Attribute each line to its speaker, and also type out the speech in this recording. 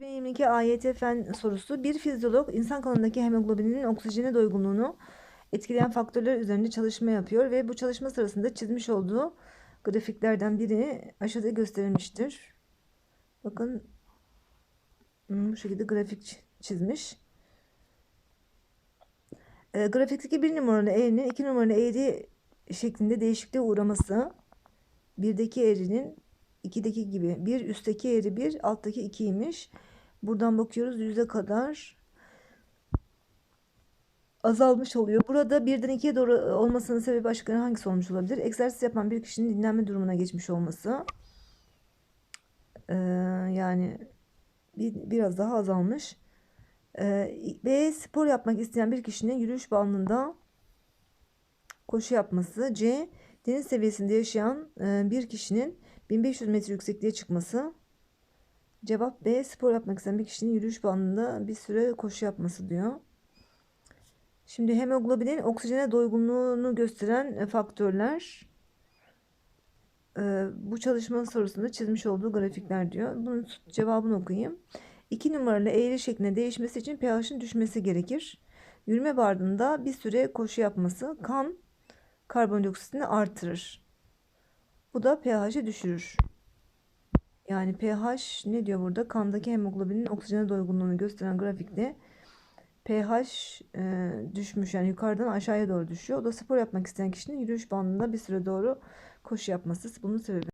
Speaker 1: 2022 AYT fen sorusu. Bir fizyolog insan kanındaki hemoglobinin oksijene doygunluğunu etkileyen faktörler üzerinde çalışma yapıyor ve bu çalışma sırasında çizmiş olduğu grafiklerden biri aşağıda gösterilmiştir. Bakın hmm, bu şekilde grafik çizmiş. E, grafikteki bir numaralı eğrinin iki numaralı eğri şeklinde değişikliğe uğraması birdeki eğrinin 2'deki gibi. Bir üstteki eğri 1, alttaki 2'ymiş. Buradan bakıyoruz yüze kadar azalmış oluyor. Burada birden ikiye doğru olmasının sebebi başka hangisi olmuş olabilir? Egzersiz yapan bir kişinin dinlenme durumuna geçmiş olması. Ee, yani bir, biraz daha azalmış. Ee, B. Spor yapmak isteyen bir kişinin yürüyüş bandında koşu yapması. C. Deniz seviyesinde yaşayan e, bir kişinin 1500 metre yüksekliğe çıkması. Cevap B. Spor yapmak isteyen bir kişinin yürüyüş bandında bir süre koşu yapması diyor. Şimdi hemoglobinin oksijene doygunluğunu gösteren e, faktörler e, bu çalışma sorusunda çizmiş olduğu grafikler diyor. Bunun cevabını okuyayım. 2 numaralı eğri şeklinde değişmesi için pH'in düşmesi gerekir. Yürüme bardında bir süre koşu yapması kan karbondioksitini artırır. Bu da pH'i düşürür. Yani pH ne diyor burada? Kandaki hemoglobinin oksijene doygunluğunu gösteren grafikte pH e, düşmüş yani yukarıdan aşağıya doğru düşüyor. O da spor yapmak isteyen kişinin yürüyüş bandında bir süre doğru koşu yapması bunun sebebi.